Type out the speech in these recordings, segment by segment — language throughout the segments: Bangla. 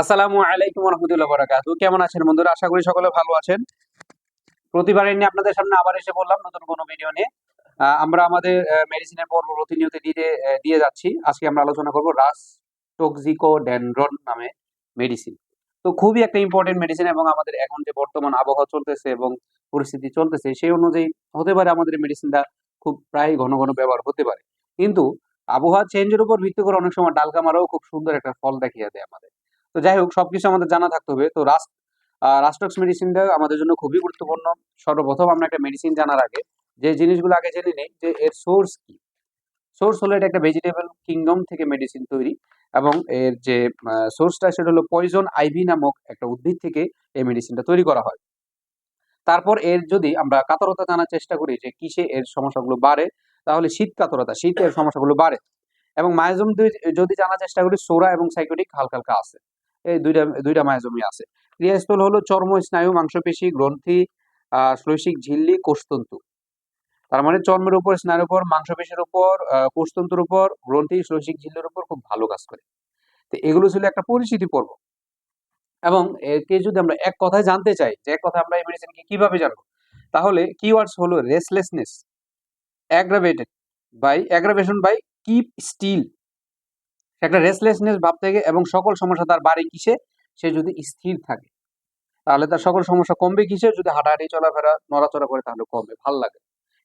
আসসালামু আলাইকুম রহমতুল্লাহ বরাকাতু। কেমন আছেন বন্ধুরা? আশা করি সকলে ভালো আছেন। আপনাদের সামনে আবার এসে বললাম নতুন কোনো ভিডিও নিয়ে। আমরা আমাদের মেডিসিনের পর্ব প্রতিনিয়ত দিয়ে যাচ্ছি। আজকে আমরা আলোচনা করব রাস টক্সিকো নামে মেডিসিন তো খুবই একটা ইম্পর্টেন্ট মেডিসিন এবং আমাদের এখন যে বর্তমান আবহাওয়া চলতেছে এবং পরিস্থিতি চলতেছে, সেই অনুযায়ী হতে পারে আমাদের মেডিসিনটা খুব প্রায় ঘন ঘন ব্যবহার হতে পারে। কিন্তু আবহাওয়া চেঞ্জের উপর ভিত্তি করে অনেক সময় ডালকামারাও খুব সুন্দর একটা ফল দেখিয়ে দেয় আমাদের। তো যাই হোক, সবকিছু আমাদের জানা থাকতে হবে। তো রাস রাস্টক্স মেডিসিনটা আমাদের জন্য খুবই গুরুত্বপূর্ণ। সর্বপ্রথম আমরা একটা মেডিসিন জানার আগে যে জিনিসগুলো আগে জেনে নেই যে এর সোর্স কি। সোর্স হলো এটা একটা ভেজিটেবল কিংডম থেকে মেডিসিন তৈরি এবং এর যে সোর্সটা সেটা হলো পয়জন আইভি নামক একটা উদ্ভিদ থেকে এই মেডিসিনটা তৈরি করা হয়। তারপর এর যদি আমরা কাতরতা জানার চেষ্টা করি যে কিসে এর সমস্যাগুলো বাড়ে, তাহলে শীত কাতরতা শীতের সমস্যাগুলো বাড়ে। এবং মায়াজম যদি জানার চেষ্টা করি, সোরা এবং সাইকোটিক হালকা হালকা আছে। এই দুইটা দুইটা মায়াজমই আছে। ক্রিয়াস্থল হলো চর্ম, স্নায়ু, মাংসপেশি, গ্রন্থি শ্লৈষিক ঝিল্লি, কোষতন্তু। তার মানে চর্মের উপর, স্নায়ুর উপর, মাংসপেশির উপর কোষতন্তুর উপর, গ্রন্থি শ্লৈষিক ঝিল্লির উপর খুব ভালো কাজ করে। তো এগুলো ছিল একটা পরিচিতি পর্ব। এবং একে যদি আমরা এক কথায় জানতে চাই, যে এক কথায় আমরা এই মেডিসিনকে কীভাবে জানব, তাহলে কিওয়ার্ডস হলো restlessness aggravated by aggravation by keep still একটা রেসলেসনেস ভাব থেকে এবং সকল সমস্যা তার বাড়ি কিসে? সে যদি স্থির থাকে। তাহলে তার সকল সমস্যা কমবে কিসে? যদি হাঁটাহাঁটি, চলাফেরা, নড়াচড়া করে তাহলে কমবে, ভালো লাগে।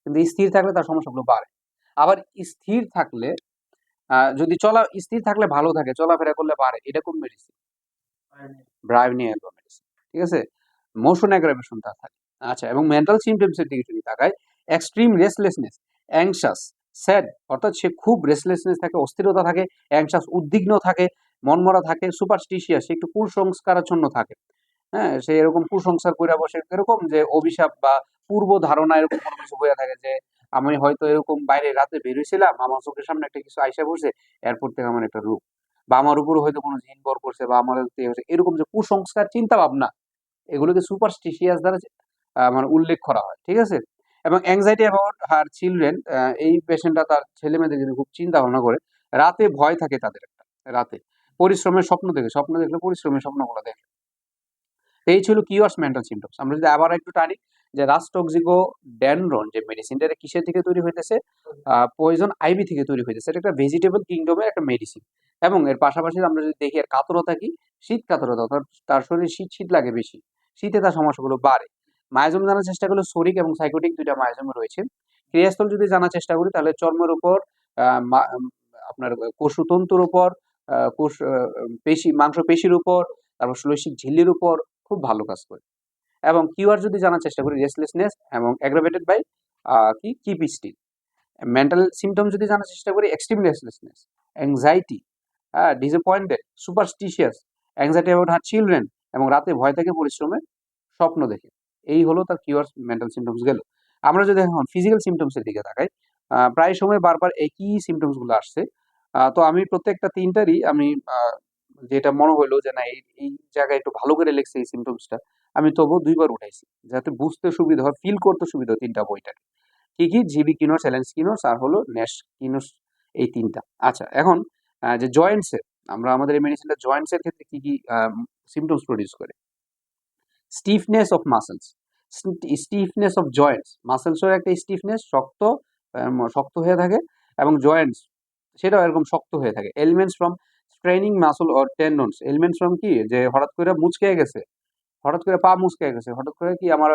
কিন্তু স্থির থাকলে তার সমস্যাগুলো বাড়ে। আবার স্থির থাকলে যদি চলা, স্থির থাকলে ভালো থাকে, চলাফেরা করলে বাড়ে। এটা কোন মেডিসিন ঠিক আছে? মোশন অ্যাগ্রাভেশন তার থাকে। আচ্ছা এবং মেন্টাল সিমটমস এর দিকে যদি তাকাই এক্সট্রিম রেসলেসনেস অ্যাংশাস স্যাড, অর্থাৎ সে খুব রেসলেসনেস থাকে, অস্থিরতা থাকে অ্যাংশাস উদ্বিগ্ন থাকে, মনমরা থাকে সুপারস্টিশিয়াস সে একটু কুসংস্কারাচ্ছন্ন থাকে। হ্যাঁ সে এরকম কুসংস্কার করে বসে, এরকম যে অভিশাপ বা পূর্ব ধারণা এরকম কোনো কিছু হয়ে থাকে যে, আমি হয়তো এরকম বাইরে রাতে বেরোইছিলাম আমার চোখের সামনে একটা কিছু আইসা বসে এয়ারপোর্ট থেকে আমার একটা রূপ। বা আমার উপর হয়তো কোনো জিন বর করছে, বা আমার এরকম যে কুসংস্কার চিন্তা ভাবনা এগুলোকে সুপারস্টিশিয়াস দ্বারা মানে উল্লেখ করা হয়, ঠিক আছে? এবং অ্যাংজাইটি অ্যাবাউট হার চিলড্রেন এই পেশেন্টটা তার ছেলে মেয়েদের যদি খুব চিন্তা ভাবনা করে। রাতে ভয় থাকে তাদের একটা, রাতে। পরিশ্রমের স্বপ্ন দেখে, স্বপ্ন দেখলে পরিশ্রমের স্বপ্নগুলো দেখে। এই ছিল কিওয়ার্স মেন্টাল সিমটমস আমরা যদি আবার একটু টানি, যে রাস্টক্সিকো ড্যানড্রন যে মেডিসিনটা এটা কিসের থেকে তৈরি হইতেছে? পয়জন আইভি থেকে তৈরি হইতেছে। এটা একটা ভেজিটেবল কিংডমের একটা মেডিসিন এবং এর পাশাপাশি আমরা যদি দেখি, এর কাতরতা কি? শীত কাতরতা, অর্থাৎ তার শরীরে শীত শীত লাগে বেশি। শীতে তার সমস্যাগুলো বাড়ে। মায়াজম জানার চেষ্টা করলে শরিক এবং সাইকোটিক দুইটা মায়াজম রয়েছে। ক্রিয়াস্থল যদি জানার চেষ্টা করি, তাহলে চর্মের উপর আপনার কোষতন্তুর উপর কোষ পেশি মাংস পেশির উপর, তারপর শ্লৈষিক ঝিল্লির উপর খুব ভালো কাজ করে। এবং কিউআর যদি জানার চেষ্টা করি রেসলেসনেস এবং অ্যাগ্রাভেটেড বাই কি? কিপ স্টিল মেন্টাল সিমটম যদি জানার চেষ্টা করি এক্সট্রিম রেসলেসনেস অ্যাংজাইটি হ্যাঁ disappointed superstitious anxiety about her children এবং রাতে ভয় থেকে পরিশ্রমে স্বপ্ন দেখে। এই হলো তার কিউআর মেন্টাল সিমটমস গেল। আমরা যদি এখন ফিজিক্যাল সিমটমসের দিকে তাকাই প্রায় সময় বারবার একই সিমটমসগুলো আসছে। তো আমি প্রত্যেকটা তিনটারই আমি যেটা মনে হইল যে না, এই এই জায়গায় একটু ভালো করে লিখছে এই সিমটমসটা আমি তবু দুইবার উঠাইছি। যাতে বুঝতে সুবিধা হয় ফিল করতে সুবিধা হয় তিনটা বইটাকে। কি কি? জিবি কিনোস এলেন্স কিনোস আর হলো ন্যাশ কিনোস এই তিনটা। আচ্ছা এখন যে জয়েন্টসের আমরা আমাদের এই মেডিসিনটা জয়েন্টসের ক্ষেত্রে কি কি সিমটমস প্রডিউস করে? Stiffness of muscles stiffness of joints মাসেলসের একটা স্টিফনেস শক্ত শক্ত হয়ে থাকে এবং জয়েন্টস সেটাও এরকম শক্ত হয়ে থাকে। Ailments from straining muscle or tendons ailments from কি? যে হঠাৎ করে মুচকে গেছে। হঠাৎ করে পা মুচকে গেছে। হঠাৎ করে কি আমার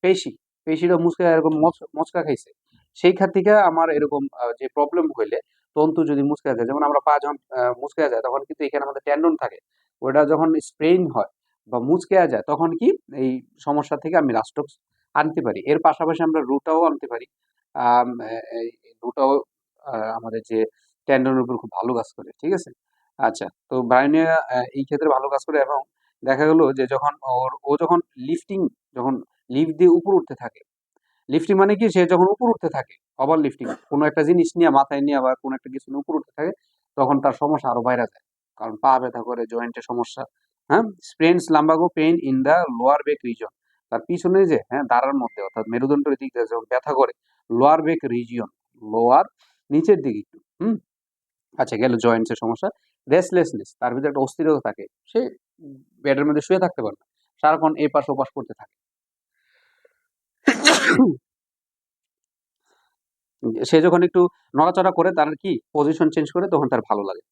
পেশি, পেশিটা মুচকে, এরকম মচ- মচকা খাইছে। সেই খাত থেকে আমার এরকম যে প্রবলেম হইলে তন্তু যদি মুচকে যায়, যেমন আমরা পা যখন মুচকে যায়, তখন কিন্তু এখানে আমাদের টেন্ডন থাকে। ওটা যখন স্প্রেইন হয় বা মুচকে যায়, তখন কি এই সমস্যা থেকে আমি রাস্টক্স আনতে পারি। এর পাশাপাশি আমরা রুটাও আনতে পারি। রুটাও আমাদের যে টেন্ডনের উপর খুব ভালো কাজ করে, ঠিক আছে? আচ্ছা তো ব্রাইনে এই ক্ষেত্রে ভালো কাজ করে এবং দেখা গেলো যে যখন ওর, ও যখন লিফটিং যখন লিফট দিয়ে উপর উঠতে থাকে লিফটিং মানে কি সে যখন উপর উঠতে থাকে ওভার লিফটিং কোনো একটা জিনিস নিয়ে মাথায় নিয়ে আবার কোনো একটা কিছু নিয়ে উপর উঠতে থাকে, তখন তার সমস্যা আরও বাইরে যায়। কারণ পা ব্যথা করে জয়েন্টের সমস্যা হ্যাঁ? Sprains lumbago pain in the lower back reason তার পিছনে যে হ্যাঁ দাঁড়ার মধ্যে, অর্থাৎ মেরুদণ্ডের দিক দিয়ে যখন ব্যথা করে লোয়ার বেক রিজিয়ন লোয়ার নিচের দিকে একটু, হুম? আচ্ছা গেল জয়েন্টসের সমস্যা। রেস্টলেসনেস তার ভিতরে একটা অস্থিরতা থাকে। সে বেডের মধ্যে শুয়ে থাকতে পারে না। সারাক্ষণ এই পাশ ওপাশ করতে থাকে। সে যখন একটু নড়াচড়া করে, তার কি পজিশন চেঞ্জ করে, তখন তার ভালো লাগে।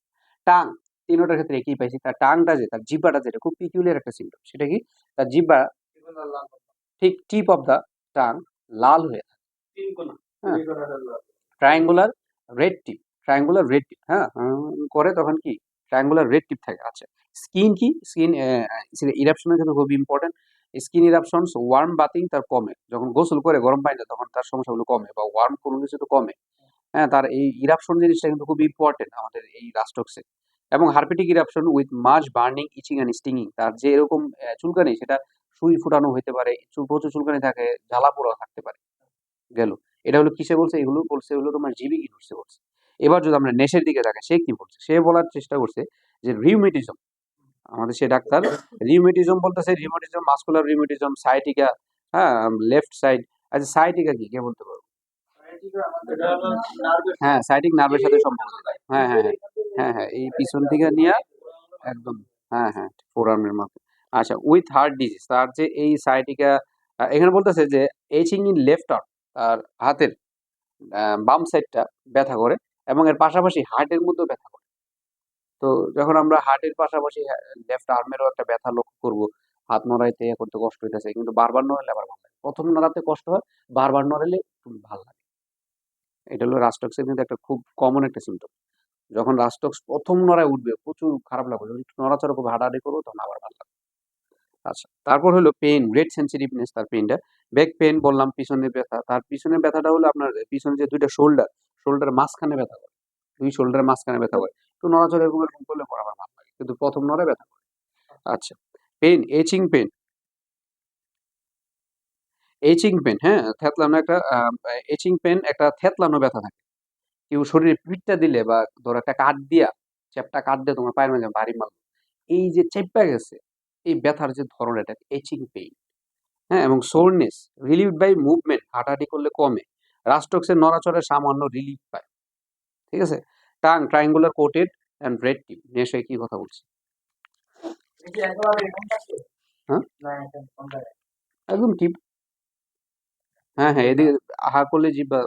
টাং তিনোটার ক্ষেত্রে একই পাইছি। তার টাংটা যে, তার জিব্বাটা যেটা খুব পিকুলিয়ার একটা সিমটম সেটা কি? তার জিব্বা ঠিক টিপ অফ দা টাং লাল হয়ে থাকে। হ্যাঁ। Triangular red tip triangular red tip হ্যাঁ? করে তখন কি? ট্রায়াঙ্গুলার রেড টিপ থাকে। আচ্ছা স্কিন কি? স্কিন ইরাপশনের জন্য খুব important skin eruptions warm bathing তার কমে। যখন গোসল করে গরম পানিতে তখন তার সমস্যাগুলো কমে বা ওয়ার্ম কোনো কিছু তো কমে। হ্যাঁ তার এই ইরাপশন জিনিসটা কিন্তু খুব ইম্পর্টেন্ট আমাদের এই রাস্টক্সে এবং herpetic eruption with much burning itching and stinging তার যে এরকম চুলকানি সেটা সুই ফুটানো হতে পারে প্রচুর চুলকানি থাকে জ্বালা পোড়া থাকতে পারে গেল। এটা হলো কিসে বলছে এগুলো বলছে হলো তোমার জিবি ইউনিভার্সিটি বলছে। এবার যদি আমরা নেশের দিকে তাকাই সে কি বলছে? সে বলার চেষ্টা করছে যে রিউমেটিজম আমাদের সে ডাক্তার রিউমেটিজম বলতেছে রিউমেটিজম মাস্কুলার রিউমেটিজম সাইটিকা হ্যাঁ লেফট সাইড আচ্ছা সাইটিকা কি? কে বলতে পারব? হ্যাঁ সাইটিক নার্ভের সাথে সম্পর্ক। হ্যাঁ হ্যাঁ হ্যাঁ। হ্যাঁ হ্যাঁ এই পিছন থেকে নিয়ে একদম হ্যাঁ হ্যাঁ ফোর আর্মের মতো আচ্ছা উইথ হার্ট ডিজিজ তার যে এই সাইটিকা এখানে বলতেছে যে এইচিং ইন লেফট আর্ম তার হাতের বাম সাইডটা ব্যথা করে এবং এর পাশাপাশি হার্টের মধ্যেও ব্যথা করে। তো যখন আমরা হার্টের পাশাপাশি লেফট আর্মেরও একটা ব্যথা লক্ষ্য করব, হাত নড়াইতে এ করতে কষ্ট হইতেছে, কিন্তু বারবার নড়াইলে আবার ভালো লাগে। প্রথম নড়াতে কষ্ট হয়, বারবার নড়াইলে ভালো লাগে। এটা হলো রাস্টক্সের কিন্তু একটা খুব কমন একটা সিমটম যখন রাস্টক্স প্রথম নড়ায় উঠবে, প্রচুর খারাপ লাগবে। যখন একটু নড়াচড়া করবে, হাঁটাহাঁটি করব, তখন আবার ভালো লাগবে। আচ্ছা তারপর হলো পেন রেড সেন্সিটিভনেস তার পেনটা ব্যাক পেন বললাম, পিছনের ব্যথা। তার পিছনের ব্যথাটা হলো আপনার, পিছনে যে দুইটা শোল্ডার শোল্ডারের মাঝখানে ব্যথা করে। দুই শোল্ডারের মাঝখানে ব্যথা করে। একটু নড়াচড়া এরকম এরকম করলে পর আবার ভালো লাগে। কিন্তু প্রথম নড়ে ব্যথা করে। আচ্ছা pain aching pain aching pain হ্যাঁ থ্যাতলানো একটা এইচিং পেন একটা থ্যাতলানো ব্যথা থাকে। কেউ শরীরে পিঠটা দিলে বা ধরো একটা কাঠ দিয়া চ্যাপটা কাঠ দিয়ে তোমার পায়ের মাঝে ভারী মাল এই যে চেপটা গেছে এই ব্যথার যে ধরন এটা এইচিং পেইন হ্যাঁ? এবং সোরনেস রিলিভ বাই মুভমেন্ট হাঁটাহাঁটি করলে কমে রাস্টক্সের নড়াচড়ে সামান্য রিলিফ পায় ঠিক আছে? Tongue triangular coated and red tip নেশে কি কথা বলছি? হ্যাঁ? একদম টিপ হ্যাঁ হ্যাঁ এদিকে আহা করলে জিব্বা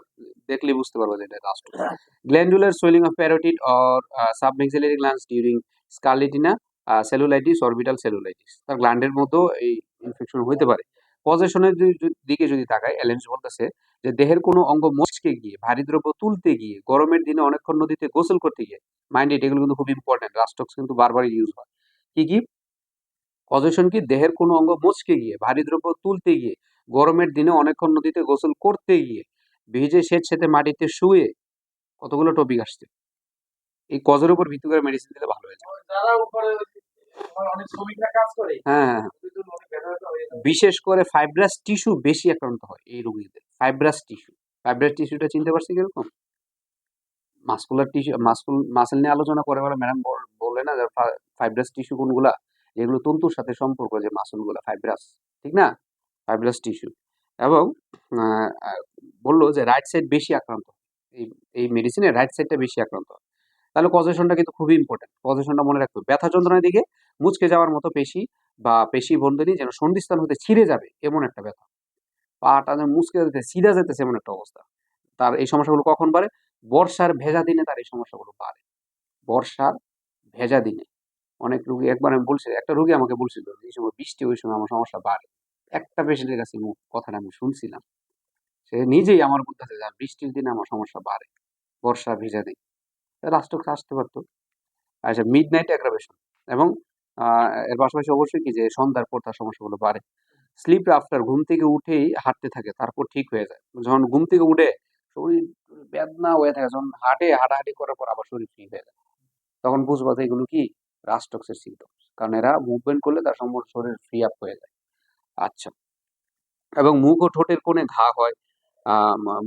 দেখলে বুঝতে পারব যে এটা rhus tox glandular swelling of parotid or submaxillary glands during scarlatina cellulitis orbital cellulitis তার গ্ল্যান্ডের মতো এই ইনফেকশন হইতে পারে। পজেশনের দিকে যদি তাকায় অ্যালেন্স বলতেছে যে দেহের কোনো অঙ্গ মস্কে গিয়ে, ভারী দ্রব্য তুলতে গিয়ে, গরমের দিনে অনেকক্ষণ নদীতে গোসল করতে গিয়ে মাইন্ড এগুলো কিন্তু খুব ইম্পর্টেন্ট রাস্টক্স কিন্তু বারবার ইউজ হয়। কি কি? পজিশন কি? দেহের কোনো অঙ্গ মচকে গিয়ে ভারী দ্রব্য তুলতে গিয়ে গরমের দিনে অনেকক্ষণ নদীতে গোসল করতে গিয়ে ভিজে সেচ সেতে মাটিতে শুয়ে কতগুলো টপিক আসছে? এই কজের উপর ভিত্তি করে মেডিসিন দিলে ভালো হয়ে যাবে। হ্যাঁ হ্যাঁ হয়ে। বিশেষ করে ফাইব্রাস টিস্যু বেশি আক্রান্ত হয় এই রোগীদের ফাইব্রাস টিস্যু ফাইব্রাস টিস্যুটা চিনতে পারছি কীরকম? মাসকুলার টিস্যু মাসকুল মাসেল নিয়ে আলোচনা করে বলে ম্যাডাম বললে না ফাইব্রাস টিস্যু কোনগুলা যেগুলো তন্তুর সাথে সম্পর্ক, যে মাসুলগুলা ফাইব্রাস ঠিক না? ফাইব্রাস টিস্যু এবং বলল যে রাইট সাইড বেশি আক্রান্ত, এই এই মেডিসিনে রাইট সাইডটা বেশি আক্রান্ত। তাহলে কজেশনটা কিন্তু খুবই ইম্পর্টেন্ট কজেশনটা মনে রাখতে হবে। ব্যথা যন্ত্রণার দিকে মুচকে যাওয়ার মতো পেশি বা পেশি বন্ধনী যেন সন্ধিস্থান হতে ছিঁড়ে যাবে, এমন একটা ব্যথা। পাটা যেন মুচকে যেতে, সিধা যেতেছে এমন একটা অবস্থা। তার এই সমস্যাগুলো কখন বাড়ে? বর্ষার ভেজা দিনে তার এই সমস্যাগুলো বাড়ে। বর্ষার ভেজা দিনে। অনেক রুগী একবার আমি বলছি, একটা রুগী আমাকে বলছিল এই সময় বৃষ্টি, ওই সময় আমার সমস্যা বাড়ে। একটা পেশেন্টের কাছে কথাটা আমি শুনছিলাম। সে নিজেই আমার বলতেছে যে বৃষ্টির দিনে আমার সমস্যা বাড়ে, বর্ষা ভেজা দিন রাষ্ট্রকে আসতে পারতো। আচ্ছা মিড নাইট অ্যাগ্রাভেশন এবং এর পাশাপাশি অবশ্যই কি যে, সন্ধ্যার পর তার সমস্যাগুলো বাড়ে। স্লিপ আফটার ঘুম থেকে উঠেই হাঁটতে থাকে, তারপর ঠিক হয়ে যায়। যখন ঘুম থেকে উঠে শরীর বেদনা হয়ে থাকে, যখন হাঁটে, হাঁটাহাঁটি করার পর আবার শরীর ফ্রি হয়ে যায়। তখন বুঝব এগুলো কি রাস্টক্সের সিমটমস কারণ এরা মুভমেন্ট করলে তার সম্পূর্ণ শরীর ফ্রি আপ হয়ে যায়। আচ্ছা। এবং মুখ ও ঠোঁটের কোণে ঘা হয়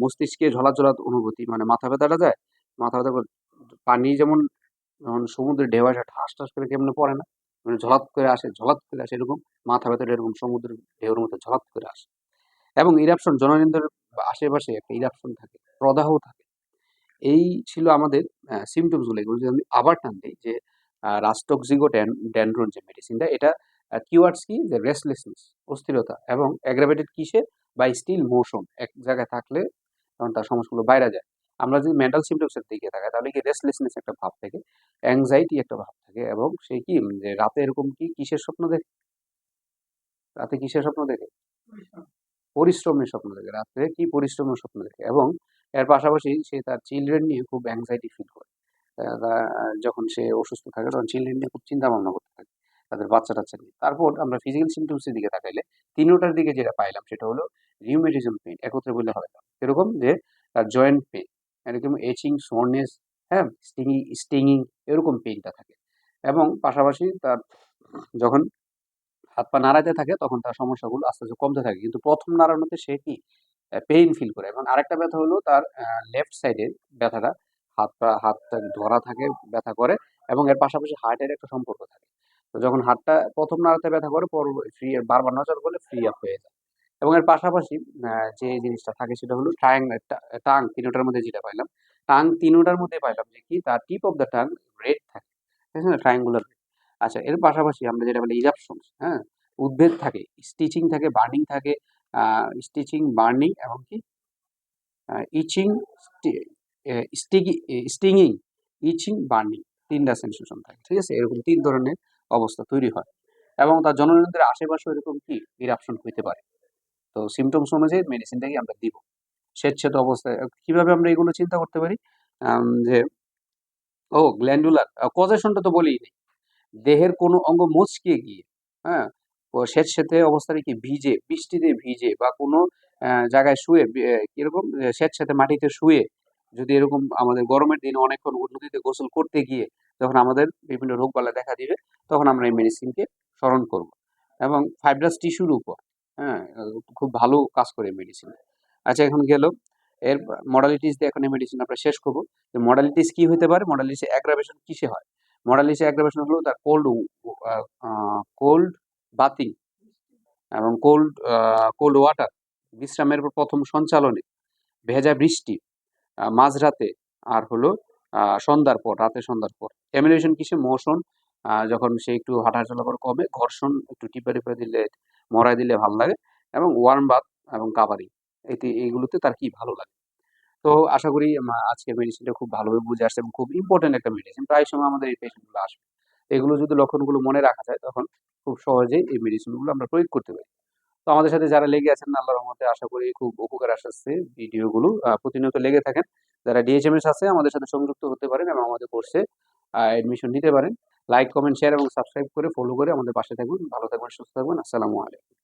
মস্তিষ্কে ঝলাঝলা অনুভূতি মানে মাথা ব্যথাটা যায়, মাথা ব্যথা পানি যেমন যখন সমুদ্রের ঢেউ আসে, ঠাস ঠাস করে কেমনে পড়ে না? মানে ঝলাত করে আসে ঝলাত করে আসে এরকম, মাথা ব্যথাটা এরকম সমুদ্রের ঢেউর মতো ঝলাত করে আসে। এবং ইরাপশন জননেন্দ্রের আশেপাশে একটা ইরাপশন থাকে, প্রদাহ থাকে। এই ছিল আমাদের সিমটমসগুলো এগুলো যদি আমি আবার টান দিই, যে রাস্টক্সিগো ড্যান্ড্রন যে মেডিসিনটা এটা কিওয়ার্ডস কি? যে রেস্টলেসনেস অস্থিরতা এবং অ্যাগ্রাভেটেড কিসে বা স্টিল মোশন এক জায়গায় থাকলে তখন তার সমস্যাগুলো বাইরে যায়। আমরা যদি মেন্টাল সিমটমসের দিকে তাকাই তাহলে কি রেস্টলেসনেস একটা ভাব থাকে অ্যাংজাইটি একটা ভাব থাকে এবং সে কি যে রাতে এরকম কি কিসের স্বপ্ন দেখে? রাতে কিসের স্বপ্ন দেখে? পরিশ্রমের স্বপ্ন দেখে রাত্রে কি পরিশ্রমের স্বপ্ন দেখে? এবং এর পাশাপাশি সে তার চিলড্রেন নিয়ে খুব অ্যাংজাইটি ফিল করে। যখন সে অসুস্থ থাকে তখন চিলড্রেন নিয়ে খুব চিন্তা ভাবনা করতে থাকে তাদের বাচ্চা টাচ্চা নিয়ে তারপর আমরা ফিজিক্যাল সিমটমসের দিকে তাকাইলে তিনোটার দিকে যেটা পাইলাম সেটা হলো রিউমেটিজম পেইন একত্রে বললে হবে না। এরকম যে তার জয়েন্ট পেন এরকম এচিং সোরনেস হ্যাঁ স্টিংই স্টিংইং এরকম পেইনটা থাকে। এবং পাশাপাশি তার যখন হাত পা নাড়াতে থাকে তখন তার সমস্যাগুলো আস্তে আস্তে কমতে থাকে। কিন্তু প্রথম নাড়ানোতে সে কি পেইন ফিল করে। এবং আরেকটা ব্যথা হলো তার লেফট সাইডের ব্যথাটা হাত পা হাতটা ধরা থাকে, ব্যথা করে এবং এর পাশাপাশি হার্টের একটা সম্পর্ক থাকে। তো যখন হাতটা প্রথম নাড়াতে ব্যথা করে পর ফ্রি বারবার নজর করলে ফ্রি আপ হয়ে যায়। এবং এর পাশাপাশি যে জিনিসটা থাকে সেটা হলো ট্রায়াং টাং তিনোটার মধ্যে যেটা পাইলাম টাং তিনোটার মধ্যে পাইলাম যে কি, তার tip of the tongue red থাকে। ঠিক আছে না? ট্রায়াঙ্গুলার আচ্ছা এর পাশাপাশি আমরা যেটা বলি ইরাপশনস হ্যাঁ? উদ্ভেদ থাকে স্টিচিং থাকে বার্নিং থাকে স্টিচিং বার্নিং এবং কি ইচিং স্টিকি ইচিং বার্নিং তিনটা সেন্সেশন থাকে ঠিক আছে? এরকম তিন ধরনের অবস্থা তৈরি হয়। এবং তার জননেন্দ্রের আশেপাশে এরকম কি? ইরাপশন হইতে পারে। তো সিমটমস অনুযায়ী মেডিসিনটাকে আমরা দিব। স্বেচ্ছেদ অবস্থায় কীভাবে আমরা এগুলো চিন্তা করতে পারি? যে ও গ্ল্যান্ডুলার কজেশনটা তো বলেই নেই। দেহের কোনো অঙ্গ মচকে গিয়ে হ্যাঁ? স্যাঁতস্যাঁতে অবস্থায় কি? ভিজে বৃষ্টিতে ভিজে বা কোনো জায়গায় শুয়ে কীরকম? আহ, মাটিতে শুয়ে যদি এরকম আমাদের গরমের দিনে অনেকক্ষণ নদীতে গোসল করতে গিয়ে যখন আমাদের বিভিন্ন রোগবালা দেখা দিবে, তখন আমরা এই মেডিসিনকে স্মরণ করব এবং ফাইব্রাস টিস্যুর উপর হ্যাঁ খুব ভালো কাজ করে মেডিসিন আচ্ছা এখন গেল। এর মডালিটিস দিয়ে এখন এই মেডিসিন আমরা শেষ করব। যে মডালিটিস কি হতে পারে? মডালিটিস অ্যাগ্রাভেশন কিসে হয়? মডালিটিস অ্যাগ্রাভেশন হলো তার কোল্ড কোল্ড বাতিং এবং কোল্ড কোল্ড ওয়াটার বিশ্রামের পর প্রথম সঞ্চালনে ভেজা বৃষ্টি মাঝরাতে আর হলো সন্ধ্যার পর, রাতে সন্ধ্যার পর। এমিনেশন কিসে? মোশন। যখন সে একটু হাঁটাচলা করে কমে, ঘর্ষণ একটু টিপে টিপে দিলে মরাই দিলে ভালো লাগে এবং ওয়ার্ম বাথ এবং কাভারিং এতে এইগুলোতে তার কি ভালো লাগে? তো আশা করি আজকে মেডিসিনটা খুব ভালোভাবে বুঝে আসছে এবং খুব ইম্পর্টেন্ট একটা মেডিসিন প্রায় সময় আমাদের এই পেশেন্টগুলো আসবে। এগুলো যদি লক্ষণগুলো মনে রাখা যায়, তখন খুব সহজেই এই মেডিসিনগুলো আমরা প্রয়োগ করতে পারি। তো আমাদের সাথে যারা লেগে আছেন আল্লাহ রহমতে আশা করি খুব উপকার আসছে ভিডিওগুলো। প্রতিনিয়ত লেগে থাকেন। যারা ডিএচএমএস আছে, আমাদের সাথে সংযুক্ত হতে পারেন এবং আমাদের কোর্সে অ্যাডমিশন নিতে পারেন। লাইক কমেন্ট শেয়ার এবং সাবস্ক্রাইব করে ফলো করে আমাদের পাশে থাকবেন ভালো থাকবেন, সুস্থ থাকবেন। আসসালামু আলাইকুম।